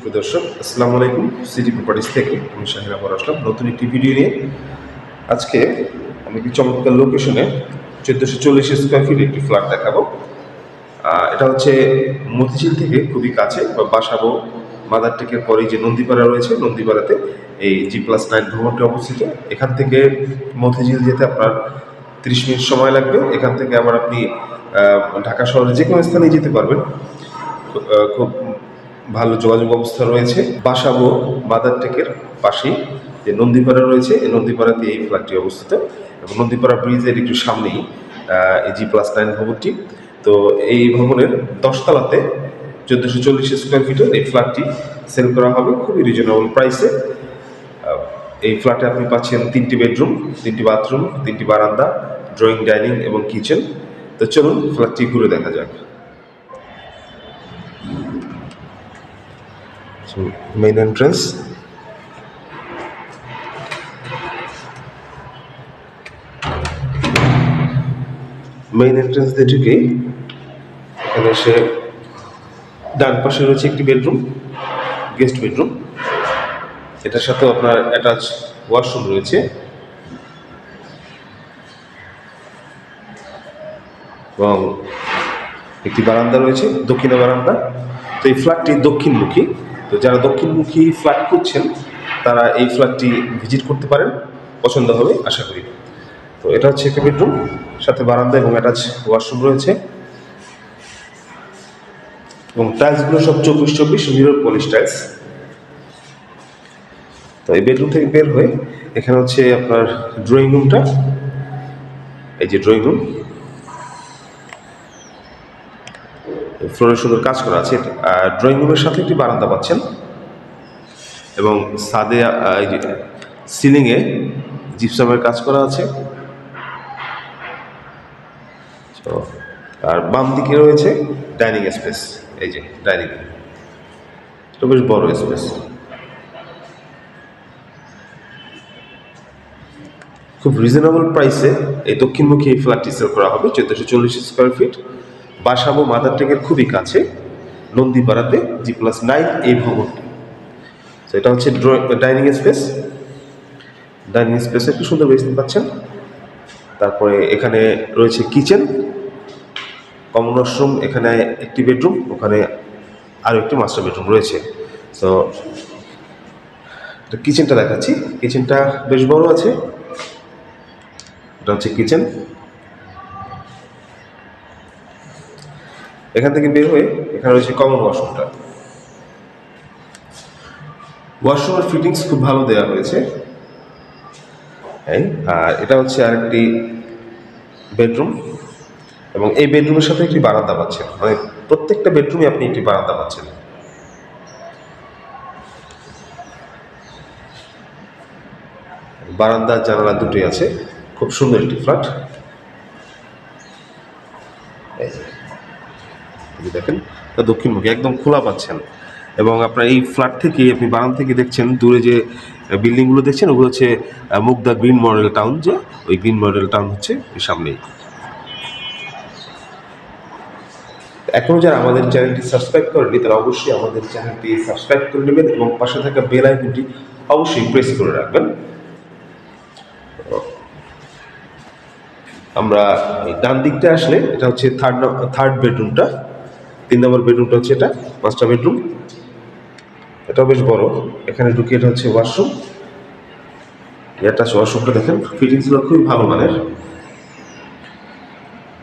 সুপ্রিয় দর্শক, আসসালামু আলাইকুম। সিটি প্রপার্টিস থেকে আমি শাহিন আবার আসলাম। নতুন একটি ভিডিও নিয়ে আজকে আমি একটি চমৎকার লোকেশনে চোদ্দোশো চল্লিশ স্কোয়ার ফিট একটি ফ্ল্যাট দেখাবো। এটা হচ্ছে মতিঝিল থেকে খুবই কাছে, বা বাসাবো মাদার টেকের পরেই যে নন্দীপাড়া রয়েছে, নন্দীপাড়াতে এই জি প্লাস নাইন ভবনটি অবস্থিত। এখান থেকে মতিঝিল যেতে আপনার তিরিশ মিনিট সময় লাগবে। এখান থেকে আবার আপনি ঢাকা শহরে যে কোনো স্থানে যেতে পারবেন। খুব ভালো যোগাযোগ ব্যবস্থা রয়েছে। বাসাবো মাদার টেকের পাশেই যে নন্দীপাড়া রয়েছে, এই নন্দীপাড়াতে এই ফ্ল্যাটটি অবস্থিত এবং নন্দীপাড়া ব্রিজের একটু সামনেই এই জি প্লাস নাইন ভবনটি। তো এই ভবনের দশতলাতে চোদ্দোশো চল্লিশ স্কোয়ার ফিটের এই ফ্ল্যাটটি সেল করা হবে, খুবই রিজনেবল প্রাইসে এই ফ্ল্যাটে আপনি পাচ্ছেন তিনটি বেডরুম তিনটি বাথরুম তিনটি বারান্দা ড্রয়িং ডাইনিং এবং কিচেন তো চলুন ফ্ল্যাটটি ঘুরে দেখা যাক। মেইন এন্ট্রেন্স মেইন এন্ট্রেন্স দিয়ে ঢুকেই এখানে এসে ডান পাশে রয়েছে একটি বেডরুম গেস্ট বেডরুম এটার সাথে আপনার অ্যাটাচ ওয়াশরুম রয়েছে। এবং একটি বারান্দা রয়েছে দক্ষিণে বারান্দা। তো এই ফ্ল্যাটটি দক্ষিণমুখী। তো যারা দক্ষিণমুখী ফ্ল্যাট খুঁজছেন, তারা এই ফ্ল্যাটটি ভিজিট করতে পারেন। পছন্দ হবে, আশা করি। তো এটা হচ্ছে একটা বেডরুম সাথে বারান্দা এবং অ্যাটাচ ওয়াশরুম রয়েছে। এবং টাইলসগুলো সব চব্বিশ চব্বিশ মিরর পলিশ টাইলস তো এই বেডরুম থেকে বের হয়ে, এখানে হচ্ছে আপনার ড্রয়িং রুমটা এই যে ড্রয়িং রুম ফ্লোরে সুন্দর কাজ করা আছে। ড্রয়িং রুমের সাথে একটি বারান্দা পাচ্ছেন। এবং সাদে সিলিংয়ে জিপসামের কাজ করা আছে। আর বাম দিকে রয়েছে ডাইনিং স্পেস এই যে ডাইনিং তো বেশ বড় স্পেস খুব রিজনেবল প্রাইসে এই দক্ষিণমুখী ফ্ল্যাটটি সেল করা হবে, চোদ্দোশো চল্লিশ স্কোয়ার ফিট বাসাবো মাদার টেকের খুবই কাছে, নন্দীপাড়াতে, জি প্লাস নাইন এই ভবনটি। তো এটা হচ্ছে ডাইনিং স্পেস। ডাইনিং স্পেসে একটু সুন্দর বেসিন পাচ্ছেন। তারপরে এখানে রয়েছে কিচেন, কমন ওয়াশরুম, এখানে একটি বেডরুম, ওখানে আরও একটি মাস্টার বেডরুম রয়েছে। তো কিচেনটা দেখাচ্ছি। কিচেনটা বেশ বড় আছে। এটা হচ্ছে কিচেন। এখান থেকে বের হয়ে এখানে রয়েছে কমন ওয়াশরুমটা ওয়াশরুমের ফিটিংস খুব ভালো দেওয়া হয়েছে। আর এটা হচ্ছে আরেকটি বেডরুম এবং এই বেডরুমের সাথে একটি বারান্দা পাচ্ছেন। মানে প্রত্যেকটা বেডরুমে আপনি একটি বারান্দা পাচ্ছেন। বারান্দা জানালা দুটোই আছে। খুব সুন্দর একটি ফ্ল্যাট এই যে এই যে দেখেন, এটা দক্ষিণমুখী, একদম খোলা পাচ্ছেন। এবং আপনার এই ফ্ল্যাট থেকে আপনি বারান থেকে দেখছেন, দূরে যে বিল্ডিংগুলো দেখছেন, ওগুলো হচ্ছে মুগদা গ্রিন মডেল টাউন যে, ওই গ্রিন মডেল টাউন হচ্ছে সামনেই। এখনও যারা আমাদের চ্যানেলটি সাবস্ক্রাইব করেনি তারা অবশ্যই আমাদের চ্যানেলটি সাবস্ক্রাইব করে নেবেন এবং পাশে থাকা বেল আইকনটি অবশ্যই প্রেস করে রাখবেন। আমরা ডান দিকটা আসলে, এটা হচ্ছে থার্ড থার্ড বেডরুমটা তিন নম্বর বেডরুমটা হচ্ছে এটা, মাস্টার বেডরুম। এটাও বেশ বড়। এখানে ঢুকে এটা হচ্ছে ওয়াশরুম। এটা ওয়াশরুমটা দেখেন, ফিটিংসগুলো খুবই ভালো মানের।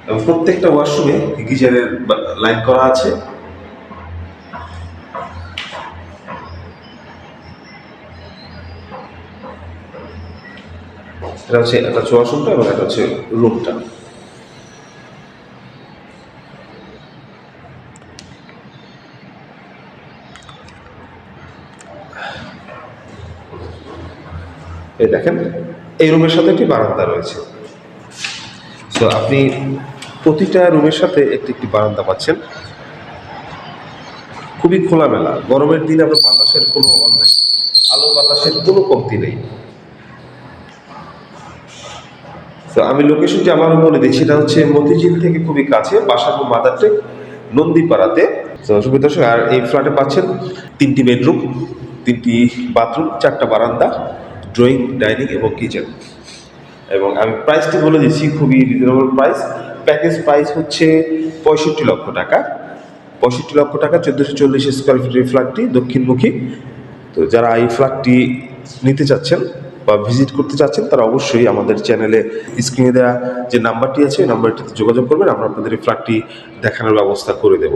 এবং প্রত্যেকটা ওয়াশরুমে গিজারের লাইন করা আছে। এটা হচ্ছে একটা ওয়াশরুমটা এবং এটা হচ্ছে রুমটা এই দেখেন, এই রুমের সাথে একটি বারান্দা রয়েছে। তো আপনি প্রতিটা রুমের সাথে একটি একটি বারান্দা পাচ্ছেন। খুবই খোলামেলা, গরমের দিনে আপনার বাতাসের কোনো অভাব নেই, আলো বাতাসের কোনো কমতি নেই। তো আমি লোকেশনটি আমার মনে দিচ্ছি, এটা হচ্ছে মতিঝিল থেকে খুবই কাছে বাসাবো মাদারটেক নন্দীপাড়াতে। তো দর্শক, আর এই ফ্ল্যাটে পাচ্ছেন তিনটি বেডরুম তিনটি বাথরুম চারটা বারান্দা। ড্রয়িং ডাইনিং এবং কিচেন এবং আমি প্রাইসটি বলে দিচ্ছি, খুবই রিজনেবল প্রাইস প্যাকেজ প্রাইস হচ্ছে পঁয়ষট্টি লক্ষ টাকা। পঁয়ষট্টি লক্ষ টাকা, চোদ্দোশো চল্লিশ স্কোয়ার ফিটের ফ্ল্যাটটি দক্ষিণমুখী। তো যারা এই ফ্ল্যাটটি নিতে চাচ্ছেন বা ভিজিট করতে চাচ্ছেন, তারা অবশ্যই আমাদের চ্যানেলে স্ক্রিনে দেওয়া যে নাম্বারটি আছে, ওই নাম্বারটিতে যোগাযোগ করবেন। আমরা আপনাদের এই ফ্ল্যাটটি দেখানোর ব্যবস্থা করে দেব।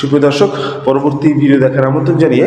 সুপ্রিয় দর্শক, পরবর্তী ভিডিও দেখার আমন্ত্রণ জানিয়ে